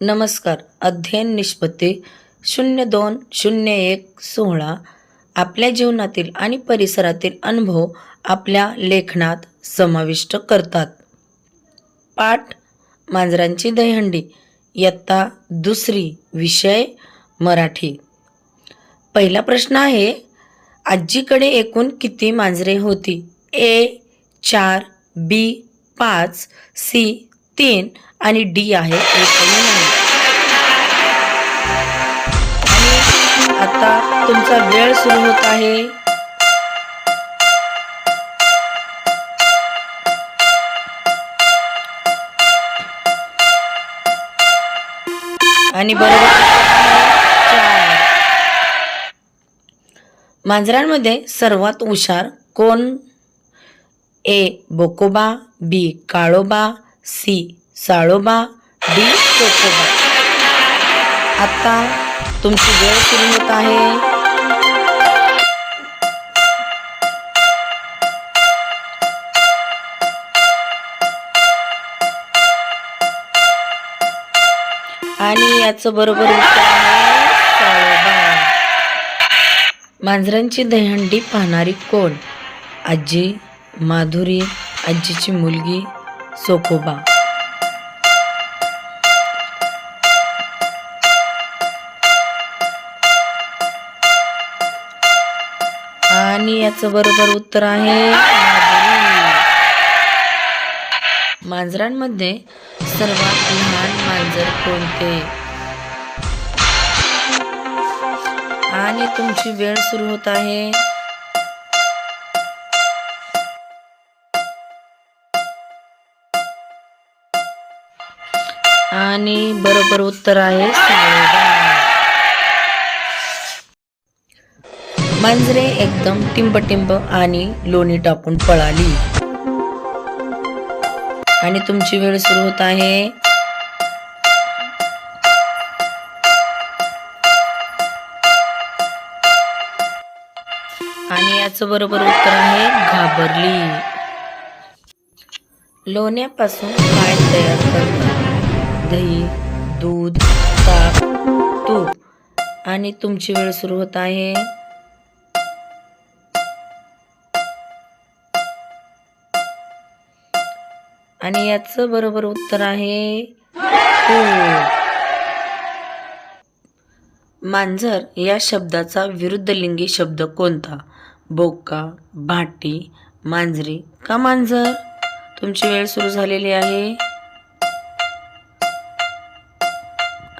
नमस्कार. अध्ययन निष्पत्ती शून्य दोन शून्य एक सोहळा. आपल्या जीवनातील आणि परिसरातील अनुभव आपल्या लेखनात समाविष्ट करतात. पाठ मांजरांची दहीहंडी. इयत्ता दुसरी विषय मराठी. पहिला प्रश्न आहे आजीकडे एकूण किती मांजरे होती? ए चार बी पाच सी तीन आणि डी आहे नाही. आता तुमचा वेळ सुरू होत आहे. आणि बरोबर मांजरांमध्ये सर्वात हुशार कोण? ए बोकोबा बी काळोबा सी साळोबा डी चोखोबा आता तुमची वेळ सुरू होत आहे. आणि याचं बरोबर उत्तर आहे साळोबा. मांजरांची दहीहंडी पाहणारी कोण? आजी माधुरी आजीची मुलगी सोकोबा. आणि याचं बरोबर उत्तर आहे मांजरांमध्ये सर्वात लहान मांजर कोणते? आणि तुमची वेळ सुरू होत आहे. आणि बरोबर उत्तर आहे साळोबा मांजरे एकदम टिंबटिंब आणि लोणी टाकून पळाली. आणि तुमची वेळ सुरू होत आहे. आणि याचं बरोबर उत्तर आहे घाबरली. लोण्यापासून काय तयार करतात दही दूध ताक तूप आणि तुमची वेळ सुरू होत आहे. आणि याचं बरोबर उत्तर आहे हो. मांजर या शब्दाचा विरुद्ध लिंगी शब्द कोणता? बोका भाटी मांजरी का मांजर? तुमची वेळ सुरू झालेली आहे.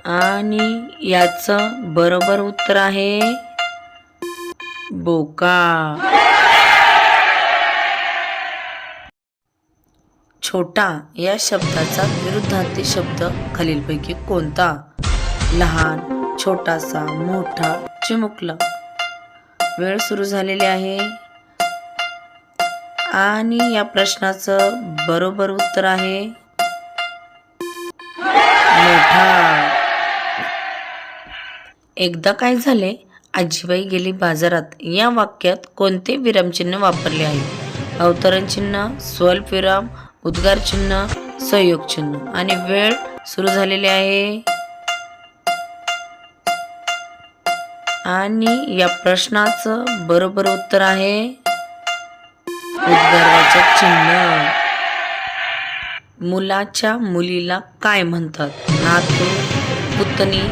आणि याचं बरोबर उत्तर आहे बोका. छोटा या शब्दाचा विरुद्धार्थी शब्द खालीलपैकी कोणता? लहान छोटासा मोठा चिमुकला. वेळ सुरू झालेली आहे. आणि या प्रश्नाचं बरोबर उत्तर आहे. मोठा. एकदा काय झाले आजीबाई गेली बाजारात. या वाक्यात कोणते विरामचिन्ह वापरले आहे? अवतरण चिन्ह स्वल्पविराम उद्गार चिन्ह संयोग चिन्ह. आणि वेळ सुरू झालेली आहे. आणि या प्रश्नाचं बरोबर उत्तर आहे. उद्गारवाचक चिन्ह. मुलाच्या मुलीला काय म्हणतात? नातू पुतणी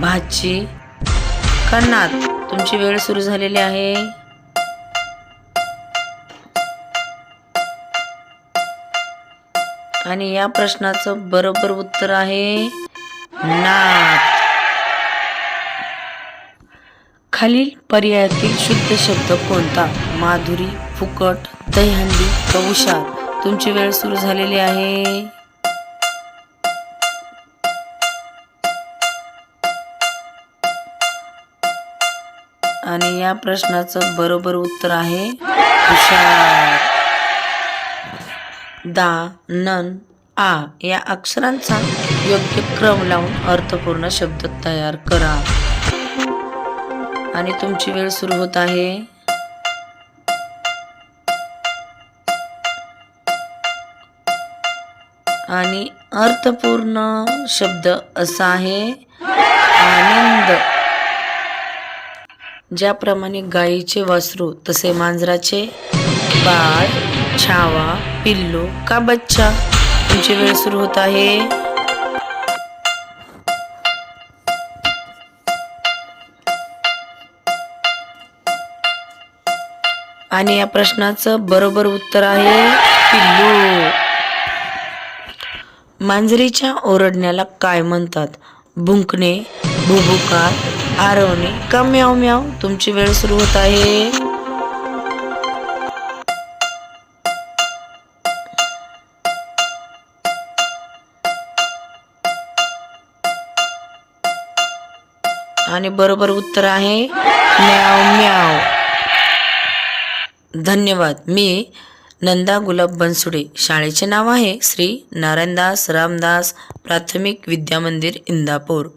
भाची का तुमची वेळ सुरू झालेली आहे. आणि या प्रश्नाचं बरोबर उत्तर आहे नाथ. खालील पर्यायातील शुद्ध शब्द कोणता? माधुरी फुकट दहीहंडी व तुमची वेळ सुरू झालेली आहे. आणि या प्रश्नाचं बरोबर उत्तर आहे हुशार. दा नन आ या अक्षरांचा योग्य क्रम लावून अर्थपूर्ण शब्द तयार करा. आणि तुमची वेळ सुरू होत आहे. आणि अर्थपूर्ण शब्द असा आहे आनंद. ज्याप्रमाणे गायीचे वासरू तसे मांजराचे बाळ छावा पिल्लू का बच्चा? तुमची वेळ सुरू होत आहे. आणि या प्रश्नाचं बरोबर उत्तर आहे पिल्लू. मांजरीच्या ओरडण्याला काय म्हणतात? भुंकणे भुभुकार आरवणे का म्याव म्याव तुमची वेळ सुरू होत आहे. आणि बरोबर उत्तर आहे म्याव म्याव धन्यवाद. मी नंदा गुलाब बनसुडे. शाळेचे नाव आहे श्री नारायणदास रामदास प्राथमिक विद्यामंदिर इंदापूर.